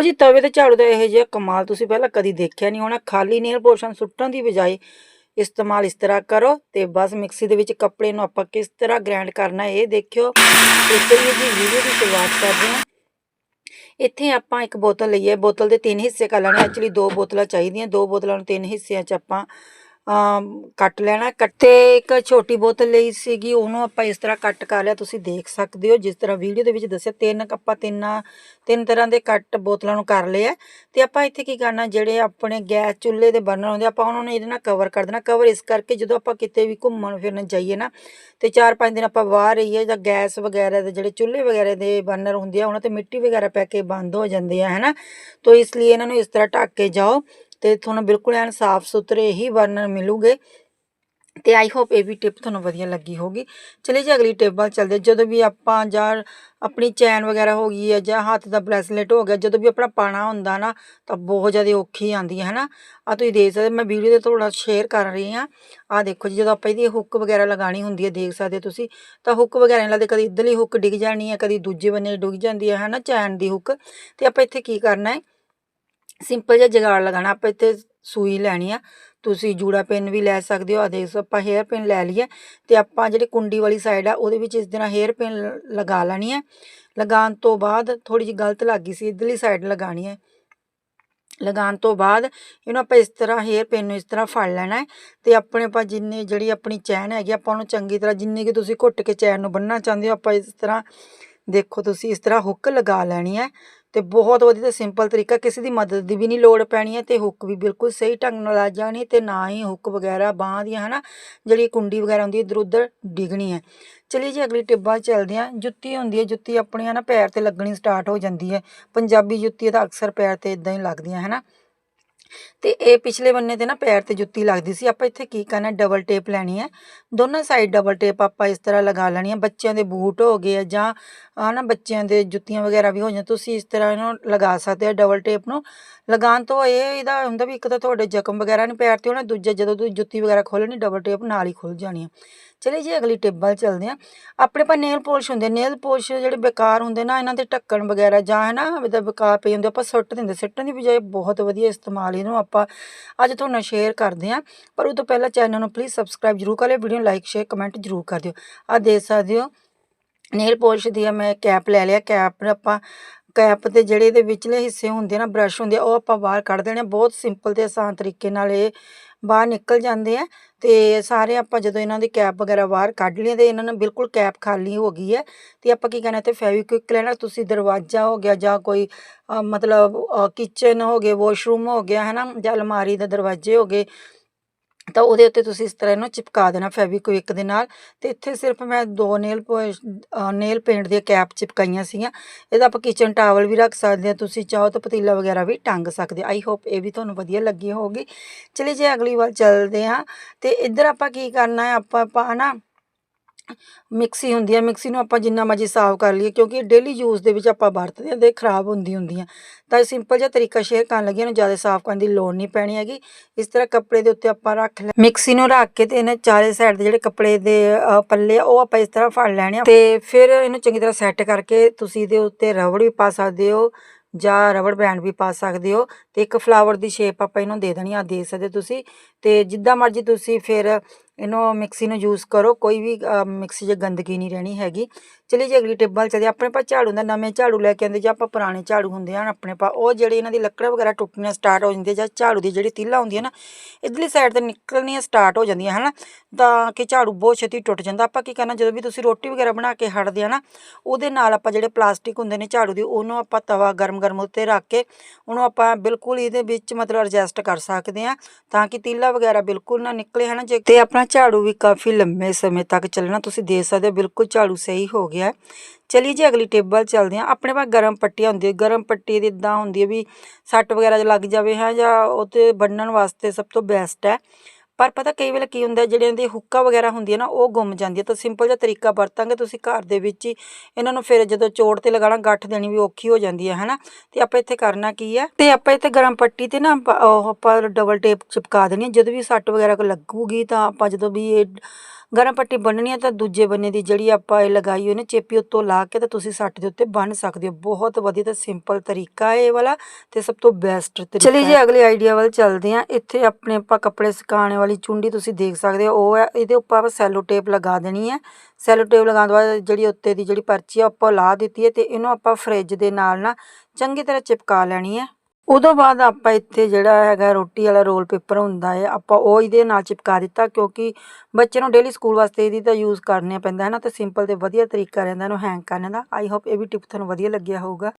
ਲਓ ਜੀ ਤਵੇ ਤੇ ਝਾੜੂ ਦਾ ਇਹ ਜਿਹਾ ਕਮਾਲ ਤੁਸੀਂ ਪਹਿਲਾਂ ਕਦੀ ਦੇਖਿਆ ਨਹੀਂ ਹੋਣਾ, ਖਾਲੀ ਨੇਲ ਪੋਸ਼ਨ ਸੁੱਟਣ ਦੀ ਬਜਾਏ ਇਸਤੇਮਾਲ ਇਸ ਤਰ੍ਹਾਂ ਕਰੋ ਤੇ ਬਸ ਮਿਕਸੀ ਦੇ ਵਿੱਚ ਕੱਪੜੇ ਨੂੰ ਆਪਾਂ ਕਿਸ ਤਰ੍ਹਾਂ ਗ੍ਰਾਈਂਡ ਕਰਨਾ ਇਹ ਦੇਖਿਓ। ਤੇ ਚਲਿਏ ਜੀ ਵੀਡੀਓ ਦੀ ਸ਼ੁਰੂਆਤ ਕਰਦੇ ਹਾਂ। ਇੱਥੇ ਆਪਾਂ ਇੱਕ ਬੋਤਲ ਲਈ ਹੈ, ਬੋਤਲ ਦੇ ਤਿੰਨ ਹਿੱਸੇ ਕਰ ਲੈਣੇ, ਐਕਚੁਅਲੀ ਦੋ ਬੋਤਲਾਂ ਚਾਹੀਦੀਆਂ, ਦੋ ਬੋਤਲਾਂ ਨੂੰ ਤਿੰਨ ਹਿੱਸਿਆਂ 'ਚ ਆਪਾਂ ਕੱਟ ਲੈਣਾ। ਕੱਟੇ ਇੱਕ ਛੋਟੀ ਬੋਤਲ ਲਈ ਸੀਗੀ, ਉਹਨੂੰ ਆਪਾਂ ਇਸ ਤਰ੍ਹਾਂ ਕੱਟ ਕਰ ਲਿਆ। ਤੁਸੀਂ ਦੇਖ ਸਕਦੇ ਹੋ, ਜਿਸ ਤਰ੍ਹਾਂ ਵੀਡੀਓ ਦੇ ਵਿੱਚ ਦੱਸਿਆ, ਤਿੰਨ ਆਪਾਂ ਤਿੰਨਾਂ, ਤਿੰਨ ਤਰ੍ਹਾਂ ਦੇ ਕੱਟ ਬੋਤਲਾਂ ਨੂੰ ਕਰ ਲਏ ਆ ਤੇ ਆਪਾਂ ਇੱਥੇ ਕੀ ਕਰਨਾ, ਜਿਹੜੇ ਆਪਣੇ ਗੈਸ ਚੁੱਲ੍ਹੇ ਦੇ ਬਰਨਰ ਹੁੰਦੇ ਆਪਾਂ ਉਹਨਾਂ ਨੂੰ ਇਹਦੇ ਨਾਲ ਕਵਰ ਕਰ ਦੇਣਾ। ਕਵਰ ਇਸ ਕਰਕੇ ਜਦੋਂ ਆਪਾਂ ਕਿਤੇ ਵੀ ਘੁੰਮਣ ਫਿਰਨ ਜਾਈਏ ਨਾ, ਤੇ ਚਾਰ ਪੰਜ ਦਿਨ ਆਪਾਂ ਬਾਹਰ ਰਹੀਏ ਜਾਂ ਗੈਸ ਵਗੈਰਾ ਦੇ ਜਿਹੜੇ ਚੁੱਲ੍ਹੇ ਵਗੈਰਾ ਦੇ ਬਰਨਰ ਹੁੰਦੇ ਆ, ਉਹਨਾਂ ਤੇ ਮਿੱਟੀ ਵਗੈਰਾ ਪੈ ਕੇ ਬੰਦ ਹੋ ਜਾਂਦੇ ਆ, ਹੈਨਾ? ਤੋ ਇਸ ਲਈ ਇਹਨਾਂ ਨੂੰ ਇਸ ਤਰ੍ਹਾਂ ਢੱਕ ਕੇ ਜਾਓ। ਤੇ ਤੁਹਾਨੂੰ ਬਿਲਕੁਲ ਐਨ ਸਾਫ਼ ਸੁਥਰੇ ਹੀ ਬਰਨਰ ਮਿਲੂਗੇ। ਤੇ ਆਈ ਹੋਪ ਇਹ ਵੀ ਟਿਪ ਤੁਹਾਨੂੰ ਵਧੀਆ ਲੱਗੀ ਹੋਗੀ ਚਲਿਏ ਜੀ, ਅਗਲੀ ਟਿਪ ਵੱਲ ਚੱਲਦੇ ਜਦੋਂ ਵੀ ਆਪਾਂ ਜਾਂ ਆਪਣੀ ਚੈਨ ਵਗੈਰਾ ਹੋ ਗਈ ਹੈ ਜਾਂ ਹੱਥ ਦਾ ਬ੍ਰੈਸਲੇਟ ਹੋ ਗਿਆ, ਜਦੋਂ ਵੀ ਆਪਣਾ ਪਾਣਾ ਹੁੰਦਾ ਨਾ, ਤਾਂ ਬਹੁਤ ਜ਼ਿਆਦਾ ਔਖੀ ਆਉਂਦੀ ਹੈ ਨਾ ਆ ਤੁਸੀਂ ਦੇਖ ਸਕਦੇ, ਮੈਂ ਵੀਡੀਓ ਦੇ ਥੋੜਾ ਸ਼ੇਅਰ ਕਰ ਰਹੀ ਹਾਂ। ਆ ਦੇਖੋ ਜੀ, ਜਦੋਂ ਆਪਾਂ ਇਹਦੀ ਹੁੱਕ ਵਗੈਰਾ ਲਗਾਣੀ ਹੁੰਦੀ ਹੈ, ਦੇਖ ਸਕਦੇ ਹੋ ਤੁਸੀਂ, ਤਾਂ ਹੁੱਕ ਵਗੈਰਾ ਨਹੀਂ ਲੱਗਦੇ ਕਦੀ ਇੱਧਰਲੀ ਹੁੱਕ ਡਿੱਗ ਜਾਣੀ ਹੈ, ਕਦੀ ਦੂਜੇ ਬੰਨੇ ਡਿੱਗ ਜਾਂਦੀ ਹੈ ਨਾ ਚੈਨ ਦੀ ਹੁੱਕ ਤੇ ਆਪਾਂ ਇੱਥੇ ਕੀ ਕਰਨਾ ਹੈ? ਸਿੰਪਲ ਜਿਹਾ ਜਗਾੜ ਲਗਾਣਾ ਆਪਾਂ ਇੱਥੇ ਸੂਈ ਲੈਣੀ ਆ। ਤੁਸੀਂ ਜੂੜਾ ਪਿੰਨ ਵੀ ਲੈ ਸਕਦੇ ਹੋ ਆ ਦੇਖ ਸਕਦੇ ਆਪਾਂ ਹੇਅਰ ਪਿੰਨ ਲੈ ਲਈਏ ਤੇ ਆਪਾਂ ਜਿਹੜੀ ਕੁੰਡੀ ਵਾਲੀ ਸਾਈਡ ਆ, ਉਹਦੇ ਵਿੱਚ ਇਸ ਤਰ੍ਹਾਂ ਹੇਅਰ ਪਿੰਨ ਲਗਾ ਲੈਣੀ ਹੈ ਲਗਾਉਣ ਤੋਂ ਬਾਅਦ ਥੋੜੀ ਜਿਹੀ ਗਲਤ ਲੱਗ ਗਈ ਸੀ, ਇਧਰਲੀ ਸਾਈਡ ਲਗਾਣੀ ਹੈ ਲਗਾਉਣ ਤੋਂ ਬਾਅਦ ਇਹਨੂੰ ਆਪਾਂ ਇਸ ਤਰ੍ਹਾਂ ਹੇਅਰ ਪਿੰਨ ਨੂੰ ਇਸ ਤਰ੍ਹਾਂ ਫੜ ਲੈਣਾ ਹੈ ਤੇ ਆਪਣੇ ਆਪਾਂ ਜਿੰਨੇ, ਜਿਹੜੀ ਆਪਣੀ ਚੈਨ ਹੈਗੀ, ਆਪਾਂ ਉਹਨੂੰ ਚੰਗੀ ਤਰ੍ਹਾਂ ਜਿੰਨੀ ਕਿ ਤੁਸੀਂ ਘੁੱਟ ਕੇ ਚੈਨ ਨੂੰ ਬੰਨਣਾ ਚਾਹੁੰਦੇ ਹੋ, ਆਪਾਂ ਇਸ ਤਰ੍ਹਾਂ ਦੇਖੋ ਤੁਸੀਂ ਇਸ ਤਰ੍ਹਾਂ ਹੁੱਕ ਲਗਾ ਲੈਣੀ ਹੈ ਤੇ ਬਹੁਤ ਵਧੀਆ ਤੇ ਸਿੰਪਲ ਤਰੀਕਾ, ਕਿਸੇ ਦੀ ਮਦਦ ਦੀ ਵੀ ਨਹੀਂ ਲੋੜ ਪੈਣੀ ਹੈ ਤੇ ਹੁੱਕ ਵੀ ਬਿਲਕੁਲ ਸਹੀ ਢੰਗ ਨਾਲ ਆ ਜਾਣੀ ਤੇ ਨਾ ਹੀ ਹੁੱਕ ਵਗੈਰਾ ਬਾਹਾਂ ਦੀਆਂ, ਹਨਾ, ਜਿਹੜੀ ਕੁੰਡੀ ਵਗੈਰਾ ਹੁੰਦੀ ਹੈ, ਇਧਰ ਉਧਰ ਡਿੱਗਣੀ ਹੈ। ਚਲਿਏ ਜੀ ਅਗਲੀ ਟਿੱਬਾਂ ਚੱਲਦੇ ਹਾਂ। ਜੁੱਤੀ ਹੁੰਦੀ ਹੈ, ਜੁੱਤੀ ਆਪਣੀਆਂ ਨਾ ਪੈਰ ਤੇ ਲੱਗਣੀ ਸਟਾਰਟ ਹੋ ਜਾਂਦੀ ਹੈ। ਪੰਜਾਬੀ ਜੁੱਤੀ ਤਾਂ ਅਕਸਰ ਪੈਰ ਤੇ ਇਦਾਂ ਹੀ ਲੱਗਦੀਆਂ, ਹਨਾ। ਤੇ ਇਹ ਪਿਛਲੇ ਬੰਨੇ ਤੇ ਨਾ ਪੈਰ ਤੇ ਜੁੱਤੀ ਲੱਗਦੀ ਸੀ। ਆਪਾਂ ਇੱਥੇ ਕੀ ਕਰਨਾ ਡਬਲ ਟੇਪ ਲੈਣੀ ਹੈ। ਦੋਨਾਂ ਸਾਈਡ ਡਬਲ ਟੇਪ ਆਪਾਂ ਇਸ ਤਰ੍ਹਾਂ ਲਗਾ ਲੈਣੀ ਹੈ। ਬੱਚਿਆਂ ਦੇ ਬੂਟ ਹੋ ਗਏ ਆ ਜਾਂ ਹਨਾ ਬੱਚਿਆਂ ਦੇ ਜੁੱਤੀਆਂ ਵਗੈਰਾ ਵੀ ਹੋ ਜਾਂ ਤੁਸੀਂ ਇਸ ਤਰ੍ਹਾਂ ਇਹਨੂੰ ਲਗਾ ਸਕਦੇ ਹੋ ਡਬਲ ਟੇਪ ਨੂੰ। ਲਗਾਉਣ ਤੋਂ ਇਹ ਇਹਦਾ ਹੁੰਦਾ ਵੀ ਇੱਕ ਤਾਂ ਤੁਹਾਡੇ ਜ਼ਖਮ ਵਗੈਰਾ ਨਹੀਂ ਪੈਰ ਤੇ ਹੋਣਾ, ਦੂਜਾ ਜਦੋਂ ਤੁਸੀਂ ਜੁੱਤੀ ਵਗੈਰਾ ਖੋਲਣੀ ਡਬਲ ਟੇਪ ਨਾਲ ਹੀ ਖੁੱਲ ਜਾਣੀ ਹੈ। ਚਲੇ ਜੀ, ਅਗਲੀ ਟਿਪ ਵੱਲ ਚੱਲਦੇ ਹਾਂ। ਆਪਣੇ ਪਾ ਨੇਲ ਪੋਲਿਸ਼ ਹੁੰਦੇ ਨੇਲ ਪੋਲਿਸ਼ ਜਿਹੜੇ ਬੇਕਾਰ ਹੁੰਦੇ ਨਾ, ਇਹਨਾਂ ਦੇ ਢੱਕਣ ਵਗੈਰਾ ਜਾਂ ਹੈ ਨਾ ਇਹਦਾ ਬੇਕਾਰ ਪਈ ਹੁੰਦੇ, ਆਪਾਂ ਸੁੱਟ ਦਿੰਦੇ। ਸਿੱਟਣ ਦੀ ਬਜਾਏ ਬਹੁਤ ਵਧੀਆ ਇਸਤੇਮਾਲ ਇਹਨੂੰ ਆਪਾਂ ਅੱਜ ਤੁਹਾਨੂੰ ਸ਼ੇਅਰ ਕਰਦੇ ਹਾਂ। ਪਰ ਉਹ ਤੋਂ ਪਹਿਲਾਂ ਚੈਨਲ ਨੂੰ ਪਲੀਜ਼ ਸਬਸਕ੍ਰਾਈਬ ਜਰੂਰ ਕਰ ਲਿਓ ਵੀਡੀਓ ਨੂੰ ਲਾਈਕ ਸ਼ੇਅਰ ਕਮੈਂਟ ਜਰੂਰ ਕਰ ਦਿਓ। ਆ ਦੇਖ ਸਕਦੇ ਹੋ ਨੇਲ ਪੋਲਿਸ਼ ਦੀ ਮੈਂ ਕੈਪ ਲੈ ਲਿਆ। ਕੈਪ ਆਪਾਂ ਕੈਪ ਦੇ ਜਿਹੜੇ ਇਹਦੇ ਵਿਚਲੇ ਹਿੱਸੇ ਹੁੰਦੇ ਆ ਨਾ, ਬ੍ਰਸ਼ ਹੁੰਦੇ ਆ, ਉਹ ਆਪਾਂ ਬਾਹਰ ਕੱਢ ਦੇਣੇ ਆ। ਬਹੁਤ ਸਿੰਪਲ ਤੇ ਆਸਾਨ ਤਰੀਕੇ ਨਾਲ ਇਹ ਬਾਹਰ ਨਿਕਲ ਜਾਂਦੇ ਆ ਤੇ ਸਾਰੇ ਆਪਾਂ ਜਦੋਂ ਇਹਨਾਂ ਦੀ ਕੈਪ ਵਗੈਰਾ ਬਾਹਰ ਕੱਢ ਲਈਏ ਤੇ ਇਹਨਾਂ ਨੂੰ ਬਿਲਕੁਲ ਕੈਪ ਖਾਲੀ ਹੋ ਗਈ ਹੈ ਤੇ ਆਪਾਂ ਕੀ ਕਰਨਾ ਤੇ ਫੈਵੀਕਵਿਕ ਲੈਣਾ ਤੁਸੀਂ ਦਰਵਾਜ਼ਾ ਹੋ ਗਿਆ ਜਾਂ ਕੋਈ ਮਤਲਬ ਕਿਚਨ ਹੋ ਗਏ ਵਾਸ਼ਰੂਮ ਹੋ ਗਿਆ ਹੈ ਨਾ ਜਾਂ ਅਲਮਾਰੀ ਦੇ ਦਰਵਾਜ਼ੇ ਹੋ ਗਏ ਤਾਂ ਉਹਦੇ ਉੱਤੇ ਤੁਸੀਂ ਇਸ ਤਰ੍ਹਾਂ ਇਹਨੂੰ ਚਿਪਕਾ ਦੇਣਾ ਫੈਵੀਕਵਿਕ ਦੇ ਨਾਲ ਤੇ ਇੱਥੇ ਸਿਰਫ ਮੈਂ ਦੋ ਨੇਲ ਨੇਲ ਪੇਂਟ ਦੀਆਂ ਕੈਪ ਚਿਪਕਾਈਆਂ ਸੀਗੀਆਂ। ਇਹਦਾ ਆਪਾਂ ਕਿਚਨ ਟਾਵਲ ਵੀ ਰੱਖ ਸਕਦੇ ਹਾਂ, ਤੁਸੀਂ ਚਾਹੋ ਤਾਂ ਪਤੀਲਾ ਵਗੈਰਾ ਵੀ ਟੰਗ ਸਕਦੇ ਆਈ ਹੋਪ ਇਹ ਵੀ ਤੁਹਾਨੂੰ ਵਧੀਆ ਲੱਗੀ ਹੋਊਗੀ। ਚਲਿਏ ਜੇ ਅਗਲੀ ਵਾਰ ਚੱਲਦੇ ਹਾਂ ਤੇ ਇੱਧਰ ਆਪਾਂ ਕੀ ਕਰਨਾ ਹੈ, ਆਪਾਂ ਆਪਾਂ ਨਾ ਮਿਕਸੀ ਹੁੰਦੀ ਹੈ ਮਿਕਸੀ ਨੂੰ ਆਪਾਂ ਜਿੰਨਾ ਮਰਜ਼ੀ ਸਾਫ਼ ਕਰ ਲਈਏ, ਕਿਉਂਕਿ ਡੇਲੀ ਯੂਜ਼ ਦੇ ਵਿੱਚ ਆਪਾਂ ਵਰਤਦੇ ਹਾਂ ਤੇ ਖਰਾਬ ਹੁੰਦੀ ਹੁੰਦੀਆਂ ਤਾਂ ਇਹ ਸਿੰਪਲ ਜਿਹਾ ਤਰੀਕਾ ਸ਼ੇਅਰ ਕਰਨ ਲੱਗੀ ਇਹਨੂੰ ਜ਼ਿਆਦਾ ਸਾਫ਼ ਕਰਨ ਦੀ ਲੋੜ ਨਹੀਂ ਪੈਣੀ ਹੈਗੀ। ਇਸ ਤਰ੍ਹਾਂ ਕੱਪੜੇ ਦੇ ਉੱਤੇ ਆਪਾਂ ਰੱਖ ਲੈ ਮਿਕਸੀ ਨੂੰ ਰੱਖ ਕੇ ਤੇ ਇਹਨੇ ਚਾਰੇ ਸਾਈਡ ਦੇ ਜਿਹੜੇ ਕੱਪੜੇ ਦੇ ਪੱਲੇ ਆ, ਉਹ ਆਪਾਂ ਇਸ ਤਰ੍ਹਾਂ ਫੜ ਲੈਣੇ ਆ। ਤੇ ਫਿਰ ਇਹਨੂੰ ਚੰਗੀ ਤਰ੍ਹਾਂ ਸੈੱਟ ਕਰਕੇ ਤੁਸੀਂ ਇਹਦੇ ਉੱਤੇ ਰਬੜ ਵੀ ਪਾ ਸਕਦੇ ਹੋ, ਜਾਂ ਰਬੜ ਬੈਂਡ ਵੀ ਪਾ ਸਕਦੇ ਹੋ। ਤੇ ਇੱਕ ਫਲਾਵਰ ਦੀ ਸ਼ੇਪ ਆਪਾਂ ਇਹਨੂੰ ਦੇ ਦੇਣੀ ਆ ਦੇਖ ਸਕਦੇ ਤੁਸੀਂ। ਤੇ ਜਿੱਦਾਂ ਮਰਜ਼ੀ ਤੁਸੀਂ ਫਿਰ ਇਹਨੂੰ ਮਿਕਸੀ ਨੂੰ ਯੂਜ਼ ਕਰੋ, ਕੋਈ ਵੀ ਮਿਕਸੀ 'ਚ ਗੰਦਗੀ ਨਹੀਂ ਰਹਿਣੀ ਹੈਗੀ। ਚਲੀ ਜੀ, ਅਗਲੀ ਟਿੱਪ ਵੱਲ ਆਪਣੇ ਪਾ ਝਾੜੂ ਦਾ ਨਵੇਂ ਝਾੜੂ ਲੈ ਕੇ ਆਉਂਦੇ, ਜਾਂ ਆਪਾਂ ਪੁਰਾਣੇ ਝਾੜੂ ਹੁੰਦੇ ਹਨ ਆਪਣੇ ਪਾ ਉਹ ਜਿਹੜੇ ਇਹਨਾਂ ਦੀ ਲੱਕੜਾਂ ਵਗੈਰਾ ਟੁੱਟਣੀਆਂ ਸਟਾਰਟ ਹੋ ਜਾਂਦੀਆਂ ਜਾਂ ਝਾੜੂ ਦੀ ਜਿਹੜੀ ਤੀਲਾ ਹੁੰਦੀ ਹੈ ਨਾ, ਇਧਰਲੀ ਸਾਈਡ ਤੇ ਨਿਕਲਣੀਆਂ ਸਟਾਰਟ ਹੋ ਜਾਂਦੀਆਂ, ਹਨਾ? ਤਾਂ ਕਿ ਝਾੜੂ ਬਹੁਤ ਛੇਤੀ ਟੁੱਟ ਜਾਂਦਾ। ਆਪਾਂ ਕੀ ਕਰਨਾ, ਜਦੋਂ ਵੀ ਤੁਸੀਂ ਰੋਟੀ ਵਗੈਰਾ ਬਣਾ ਕੇ ਹਟਦੇ ਆ ਨਾ, ਉਹਦੇ ਨਾਲ ਆਪਾਂ ਜਿਹੜੇ ਪਲਾਸਟਿਕ ਹੁੰਦੇ ਨੇ ਝਾੜੂ ਦੀ, ਉਹਨੂੰ ਆਪਾਂ ਤਵਾ ਗਰਮ ਗਰਮ ਉੱਤੇ ਰੱਖ ਕੇ, ਉਹਨੂੰ ਆਪਾਂ ਬਿਲਕੁਲ ਇਹਦੇ ਵਿੱਚ ਮਤਲਬ ਐਡਜਸਟ ਕਰ ਸਕਦੇ ਆ, ਤਾਂ ਕਿ ਤੀਲਾ ਵਗੈਰਾ ਬਿਲਕੁਲ ਨਾ ਨਿਕਲੇ, ਹਨਾ? ਜੇ ਤੇ ਆਪਣਾ ਝਾੜੂ ਵੀ ਕਾਫੀ ਲੰਮੇ ਸਮੇਂ ਤੱਕ ਚੱਲਣਾ, ਤੁਸੀਂ ਦੇਖ ਸਕਦੇ ਹੋ, ਬਿਲਕੁਲ ਝਾੜੂ ਸਹੀ ਹੋ ਗਿਆ ਹੈ। ਚਲਿਏ ਜੀ ਅਗਲੀ ਟੇਬਲ ਚੱਲਦੇ ਹਾਂ ਆਪਣੇ ਪਾਸ ਗਰਮ ਪੱਟੀਆਂ ਹੁੰਦੀਆਂ ਗਰਮ ਪੱਟੀ ਦੀ ਇਦਾਂ ਹੁੰਦੀ ਹੈ ਵੀ ਸੱਟ ਵਗੈਰਾ ਜੇ ਲੱਗ ਜਾਵੇ ਹੈ ਜਾਂ ਉਹ 'ਤੇ ਬੰਨਣ ਵਾਸਤੇ ਸਭ ਤੋਂ ਬੈਸਟ ਹੈ ਪਰ ਪਤਾ ਕਈ ਵੇਲੇ ਕੀ ਹੁੰਦਾ ਜਿਹੜਿਆਂ ਦੀ ਹੁੱਕਾ ਵਗੈਰਾ ਹੁੰਦੀ ਹੈ ਨਾ, ਉਹ ਗੁੰਮ ਜਾਂਦੀ ਹੈ ਤਾਂ ਸਿੰਪਲ ਜਿਹਾ ਤਰੀਕਾ ਵਰਤਾਂਗੇ, ਤੁਸੀਂ ਘਰ ਦੇ ਵਿੱਚ ਹੀ ਇਹਨਾਂ ਨੂੰ ਫਿਰ ਜਦੋਂ ਚੋੜ ਤੇ ਲਗਾਣਾ ਗੱਠ ਦੇਣੀ ਵੀ ਔਖੀ ਹੋ ਜਾਂਦੀ ਹੈ ਹਨਾ? ਤੇ ਆਪਾਂ ਇੱਥੇ ਕਰਨਾ ਕੀ ਹੈ ਤੇ ਆਪਾਂ ਇੱਥੇ ਗਰਮ ਪੱਟੀ ਤੇ ਨਾ ਆਪਾਂ ਉਹ ਆਪਾਂ ਡਬਲ ਟੇਪ ਚਿਪਕਾ ਦੇਣੀ ਹੈ ਜਦੋਂ ਵੀ ਸੱਟ ਵਗੈਰਾ ਕੋ ਲੱਗੂਗੀ ਤਾਂ ਆਪਾਂ ਜਦੋਂ ਵੀ ਇਹ ਗਰਮ ਪੱਟੀ ਬੰਨਣੀ ਹੈ ਤਾਂ ਦੂਜੇ ਬੰਨੇ ਦੀ ਜਿਹੜੀ ਆਪਾਂ ਇਹ ਲਗਾਈ ਹੋਈ ਨੇ ਚੇਪੀ ਉੱਤੋਂ ਲਾ ਕੇ ਤਾਂ ਤੁਸੀਂ ਸੱਟ ਦੇ ਉੱਤੇ ਬੰਨ ਸਕਦੇ ਹੋ। ਬਹੁਤ ਵਧੀਆ ਤੇ ਸਿੰਪਲ ਤਰੀਕਾ ਹੈ ਇਹ ਵਾਲਾ ਤੇ ਸਭ ਤੋਂ ਬੈਸਟ ਤਰੀਕਾ ਚਲਿਏ ਜੀ, ਅਗਲੇ ਆਈਡੀਆ ਵੱਲ ਚੱਲਦੇ ਹਾਂ। ਇੱਥੇ ਆਪਣੇ ਆਪਾਂ ਕੱਪੜੇ ਸੁਕਾਉਣ ਵਾਲੀ ਚੁੰਡੀ ਤੁਸੀਂ ਦੇਖ ਸਕਦੇ ਹੋ। ਉਹ ਹੈ, ਇਹਦੇ ਉੱਪਰ ਆਪਾਂ ਸੈਲੋ ਟੇਪ ਲਗਾ ਦੇਣੀ ਹੈ। ਸੈਲੋ ਟੇਪ ਲਗਾਉਣ ਤੋਂ ਬਾਅਦ ਜਿਹੜੀ ਉੱਤੇ ਦੀ ਜਿਹੜੀ ਪਰਚੀ ਆ, ਉਹ ਆਪਾਂ ਲਾ ਦਿੱਤੀ ਹੈ ਤੇ ਇਹਨੂੰ ਆਪਾਂ ਫ੍ਰਿਜ ਦੇ ਨਾਲ ਨਾ ਚੰਗੀ ਤਰ੍ਹਾਂ ਚਿਪਕਾ ਲੈਣੀ ਹੈ। ਉਦੋਂ ਬਾਅਦ ਆਪਾਂ ਇੱਥੇ ਜਿਹੜਾ ਹੈਗਾ ਰੋਟੀ ਵਾਲਾ ਰੋਲ ਪੇਪਰ ਹੁੰਦਾ ਹੈ, ਆਪਾਂ ਉਹ ਇਹਦੇ ਨਾਲ ਚਿਪਕਾ ਦਿੱਤਾ ਕਿਉਂਕਿ ਬੱਚੇ ਨੂੰ ਡੇਲੀ ਸਕੂਲ ਵਾਸਤੇ ਇਹਦੀ ਤਾਂ ਯੂਜ਼ ਕਰਨਾ ਪੈਂਦਾ ਹੈ ਨਾ, ਤੇ ਸਿੰਪਲ ਤੇ ਵਧੀਆ ਤਰੀਕਾ ਰਹਿੰਦਾ ਇਹਨੂੰ ਹੈਂਗ ਕਰਨ ਦਾ। ਆਈ ਹੋਪ ਇਹ ਵੀ ਟਿਪ ਤੁਹਾਨੂੰ ਵਧੀਆ ਲੱਗਿਆ ਹੋਊਗਾ।